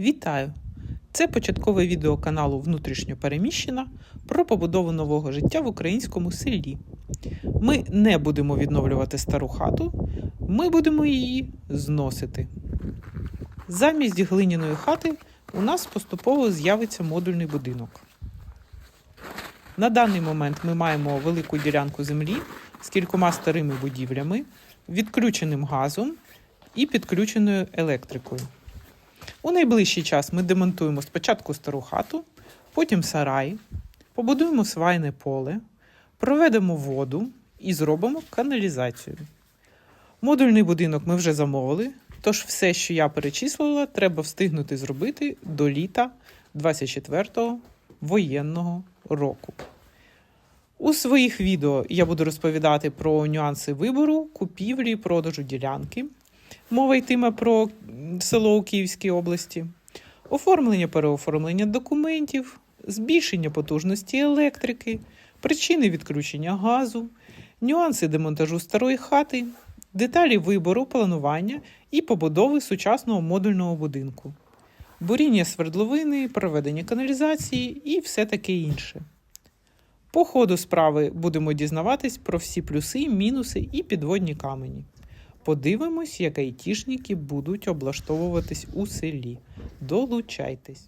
Вітаю! Це початкове відео каналу Внутрішньо переміщена про побудову нового життя в українському селі. Ми не будемо відновлювати стару хату, ми будемо її зносити. Замість глиняної хати у нас поступово з'явиться модульний будинок. На даний момент ми маємо велику ділянку землі з кількома старими будівлями, відключеним газом і підключеною електрикою. У найближчий час ми демонтуємо спочатку стару хату, потім сарай, побудуємо свайне поле, проведемо воду і зробимо каналізацію. Модульний будинок ми вже замовили, тож все, що я перечислила, треба встигнути зробити до літа 24-го воєнного року. У своїх відео я буду розповідати про нюанси вибору, купівлі, і продажу ділянки. Мова йтиме про село у Київській області, оформлення переоформлення документів, збільшення потужності електрики, причини відключення газу, нюанси демонтажу старої хати, деталі вибору, планування і побудови сучасного модульного будинку, буріння свердловини, проведення каналізації і все таке інше. По ходу справи будемо дізнаватись про всі плюси, мінуси і підводні камені. Подивимось, як айтішники будуть облаштовуватись у селі. Долучайтесь!